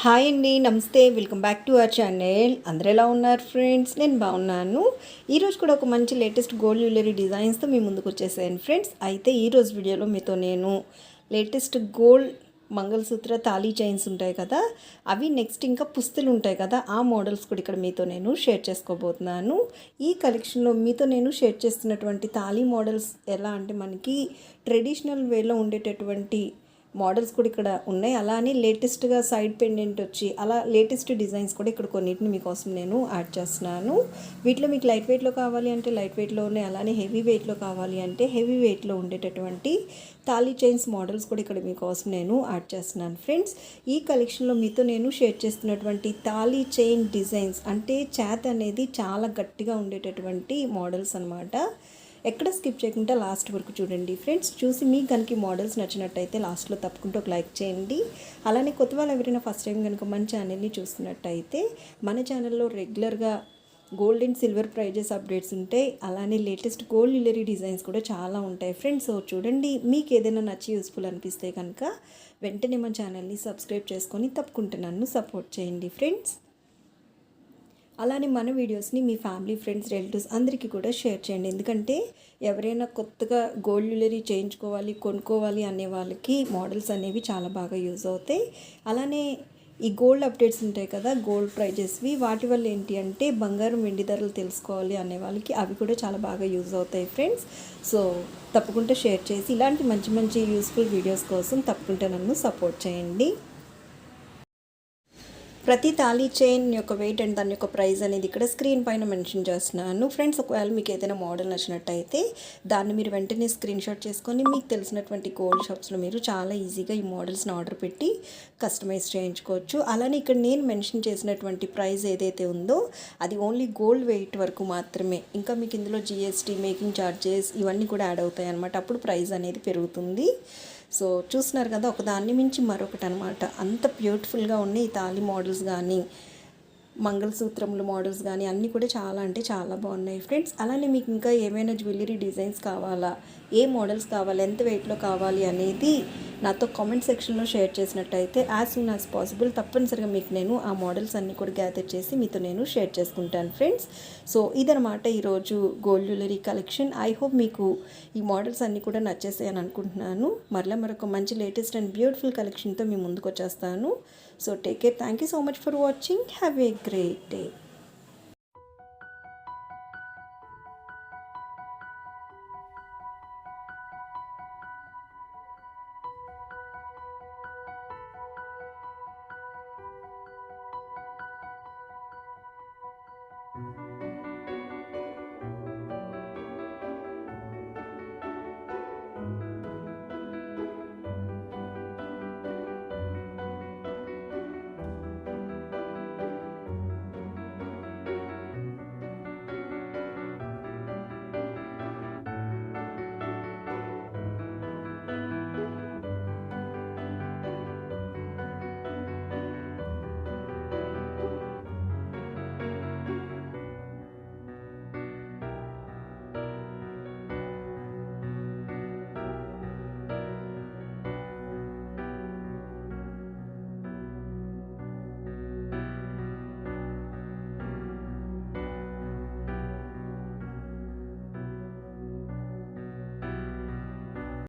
Hi అండి నమస్తే welcome back to our channel. అందరు ఎలా ఉన్నారు ఫ్రెండ్స్? నేను బాగున్నాను. ఈరోజు కూడా ఒక మంచి లేటెస్ట్ గోల్డ్ జ్యువెలరీ డిజైన్స్తో మీ ముందుకు వచ్చేసాను ఫ్రెండ్స్. అయితే ఈరోజు వీడియోలో మీతో నేను latest gold mangalsutra thali chains ఉంటాయి కదా అవి నెక్స్ట్ ఇంకా పుస్తులు ఉంటాయి కదా ఆ మోడల్స్ కూడా ఇక్కడ మీతో నేను షేర్ చేసుకోబోతున్నాను. ఈ కలెక్షన్లో మీతో నేను షేర్ చేస్తున్నటువంటి తాళీ మోడల్స్ ఎలా అంటే మనకి ట్రెడిషనల్ వేలో ఉండేటటువంటి మోడల్స్ కూడా ఇక్కడ ఉన్నాయి. అలానే లేటెస్ట్గా సైడ్ పెండెంట్ వచ్చి అలా లేటెస్ట్ డిజైన్స్ కూడా ఇక్కడ కొన్నిటిని మీకోసం నేను యాడ్ చేస్తున్నాను. వీటిలో మీకు లైట్ వెయిట్లో కావాలి అంటే లైట్ వెయిట్లో ఉన్నాయి అలానే హెవీ వెయిట్లో కావాలి అంటే హెవీ వెయిట్లో ఉండేటటువంటి తాళీ చైన్స్ మోడల్స్ కూడా ఇక్కడ మీకోసం నేను యాడ్ చేస్తున్నాను ఫ్రెండ్స్. ఈ కలెక్షన్లో మీతో నేను షేర్ చేస్తున్నటువంటి తాళీ చైన్ డిజైన్స్ అంటే చేత అనేది చాలా గట్టిగా ఉండేటటువంటి మోడల్స్ అనమాట ఎక్కడ స్కిప్ చేయకుండా లాస్ట్ వరకు చూడండి. ఫ్రెండ్స్ చూసి మీకు కనుక మోడల్స్ నచ్చినట్టయితే లాస్ట్లో తప్పకుండా ఒక లైక్ చేయండి. అలానే కొత్త వాళ్ళు ఎవరైనా ఫస్ట్ టైం కనుక మన ఛానల్ని చూస్తున్నట్టయితే మన ఛానల్లో రెగ్యులర్గా gold and silver prices updates ఉంటాయి. అలానే లేటెస్ట్ గోల్డ్ జ్యువెలరీ డిజైన్స్ కూడా చాలా ఉంటాయి. ఫ్రెండ్స్ సో చూడండి. మీకు ఏదైనా నచ్చి యూస్ఫుల్ అనిపిస్తే కనుక వెంటనే మన ఛానల్ని సబ్స్క్రైబ్ చేసుకొని తప్పకుండా నన్ను సపోర్ట్ చేయండి. ఫ్రెండ్స్ అలానే మన వీడియోస్ని మీ ఫ్యామిలీ ఫ్రెండ్స్ రిలేటివ్స్ అందరికీ కూడా షేర్ చేయండి. ఎందుకంటే ఎవరైనా కొత్తగా గోల్డ్ జ్యువెలరీ చేయించుకోవాలి కొనుక్కోవాలి అనే వాళ్ళకి మోడల్స్ అనేవి చాలా బాగా యూజ్ అవుతాయి. అలానే ఈ గోల్డ్ అప్డేట్స్ ఉంటాయి కదా గోల్డ్ ప్రైజెస్వి వాటి వల్ల ఏంటి అంటే బంగారం వెండి ధరలు తెలుసుకోవాలి అనే వాళ్ళకి అవి కూడా చాలా బాగా యూజ్ అవుతాయి ఫ్రెండ్స్. సో తప్పకుండా షేర్ చేసి ఇలాంటి మంచి మంచి యూస్ఫుల్ వీడియోస్ కోసం తప్పకుండా నన్ను సపోర్ట్ చేయండి. ప్రతి తాళీ చైన్ యొక్క వెయిట్ అండ్ దాని యొక్క ప్రైస్ అనేది ఇక్కడ స్క్రీన్ పైన మెన్షన్ చేస్తున్నాను. ఫ్రెండ్స్ ఒకవేళ మీకు ఏదైనా మోడల్ నచ్చినట్టయితే దాన్ని మీరు వెంటనే స్క్రీన్ షాట్ చేసుకొని మీకు తెలిసినటువంటి గోల్డ్ షాప్స్లో మీరు చాలా ఈజీగా ఈ మోడల్స్ని ఆర్డర్ పెట్టి కస్టమైజ్ చేయించుకోవచ్చు. అలానే ఇక్కడ నేను మెన్షన్ చేసినటువంటి ప్రైస్ ఏదైతే ఉందో అది ఓన్లీ గోల్డ్ వెయిట్ వరకు మాత్రమే. ఇంకా మీకు ఇందులో జిఎస్టీ మేకింగ్ ఛార్జెస్ ఇవన్నీ కూడా యాడ్ అవుతాయి అనమాట అప్పుడు ప్రైస్ అనేది పెరుగుతుంది. సో చూస్తున్నారు కదా ఒకదాన్ని మించి మరొకటి అనమాట అంత బ్యూటిఫుల్గా ఉన్నాయి ఈ తాళి మోడల్స్ కానీ మంగళసూత్రములు మోడల్స్ కానీ అన్నీ కూడా చాలా అంటే చాలా బాగున్నాయి. ఫ్రెండ్స్ అలానే మీకు ఇంకా ఏమైనా జ్యువెలరీ డిజైన్స్ కావాలా? ఏ మోడల్స్ కావాలి? ఎంత వెయిట్లో కావాలి? అనేది నాతో కామెంట్ సెక్షన్లో షేర్ చేసినట్టయితే యాజ్ సూన్ యాజ్ పాసిబుల్ తప్పనిసరిగా మీకు నేను ఆ మోడల్స్ అన్నీ కూడా గ్యాదర్ చేసి మీతో నేను షేర్ చేసుకుంటాను ఫ్రెండ్స్ సో ఇదనమాట ఈరోజు gold jewellery collection I hope మీకు ఈ మోడల్స్ అన్నీ కూడా నచ్చేసాయని అనుకుంటున్నాను. మరలా మరొక మంచి లేటెస్ట్ అండ్ బ్యూటిఫుల్ కలెక్షన్తో మీ ముందుకు వచ్చేస్తాను. So take care thank you so much for watching have a great day